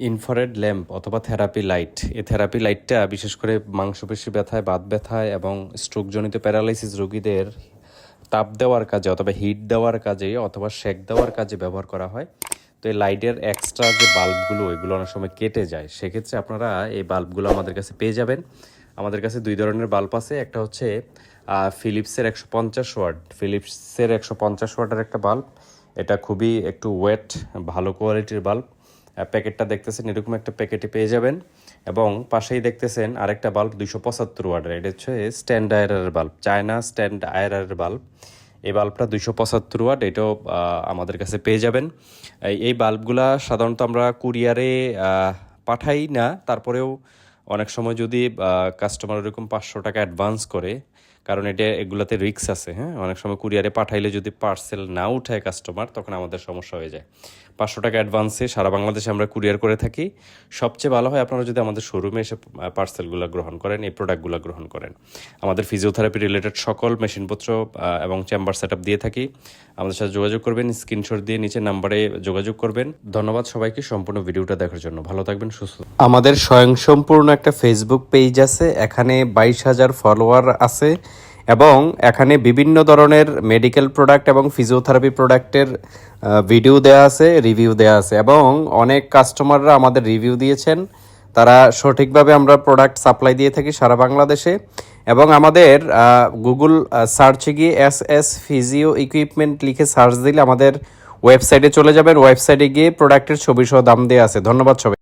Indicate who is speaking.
Speaker 1: Infrared lamp অথবা therapy light এই therapy লাইটটা বিশেষ করে মাংসপেশি ব্যথায়, বাত ব্যথায় এবং স্ট্রোকজনিত প্যারালাইসিস রোগীদের তাপ দেওয়ার কাজে অথবা হিট দেওয়ার কাজে অথবা শেক দেওয়ার কাজে ব্যবহার করা হয়। তো এই লাইটের এক্সট্রা যে বাল্বগুলো এগুলো অনেক সময় কেটে যায়। সেক্ষেত্রে আপনারা এই বাল্বগুলো আমাদের কাছে পেয়ে যাবেন। আমাদের কাছে দুই ধরনের বাল্ব আছে। একটা হচ্ছে ফিলিপসের একশো পঞ্চাশ ওয়াট। ফিলিপসের একশো পঞ্চাশ ওয়াটের একটা বাল্ব এটা খুবই একটু ওয়েট ভালো কোয়ালিটির বাল্ব প্যাকেটটা দেখতেছেন, এরকম একটা প্যাকেটে পেয়ে যাবেন। এবং পাশেই দেখতেছেন আরেকটা বাল্ব দুইশো পঁচাত্তর ওয়াটের এটা হচ্ছে স্ট্যান্ড আয়রার বাল্ব চায়না স্ট্যান্ড আয়রার বাল্ব এই বাল্বটা দুইশো পঁচাত্তর ওয়াট এটাও আমাদের কাছে পেয়ে যাবেন। এই- বাল্বগুলা সাধারণত আমরা কুরিয়ারে পাঠাই না। তারপরেও অনেক সময় যদি কাস্টমার এরকম পাঁচশো টাকা অ্যাডভান্স করে কারণ এটা এগুলাতে রিক্স আছে হ্যাঁ? অনেক সময় কুরিয়ারে পাঠাইলে যদি পার্সেল না উঠায় কাস্টমার তখন আমাদের সমস্যা হয়ে যায়। পাঁচশো টাকা অ্যাডভান্সে সারা বাংলাদেশে আমরা কুরিয়ার করে থাকি। সবচেয়ে ভালো হয় আপনারা যদি আমাদের শোরুমে এসে পার্সেলগুলো গ্রহণ করেন, এই প্রোডাক্টগুলো গ্রহণ করেন। আমাদের ফিজিওথেরাপি রিলেটেড সকল মেশিনপত্র এবং চেম্বার সেট দিয়ে থাকি। আমাদের সাথে যোগাযোগ করবেন স্ক্রিনশট দিয়ে নিচে নাম্বারে যোগাযোগ করবেন। ধন্যবাদ সবাইকে, সম্পূর্ণ ভিডিওটা দেখার জন্য। ভালো থাকবেন, সুস্থ আমাদের স্বয়ংসম্পূর্ণ একটা ফেসবুক পেজ আছে, এখানে বাইশ হাজার ফলোয়ার আছে। এবং এখানে বিভিন্ন ধরনের মেডিকেল প্রোডাক্ট এবং ফিজিওথেরাপি প্রোডাক্টের ভিডিও দেওয়া আছে রিভিউ দেওয়া আছে এবং অনেক কাস্টমাররা আমাদের রিভিউ দিয়েছেন। তারা সঠিকভাবে আমরা প্রোডাক্ট সাপ্লাই দিয়ে থাকি সারা বাংলাদেশে এবং আমাদের গুগল সার্চে গিয়ে এস এস ফিজিও ইকুইপমেন্ট লিখে সার্চ দিলে আমাদের ওয়েবসাইটে চলে যাবেন। ওয়েবসাইটে গিয়ে প্রোডাক্টের ছবি সহ দাম দেওয়া আছে। ধন্যবাদ সবাই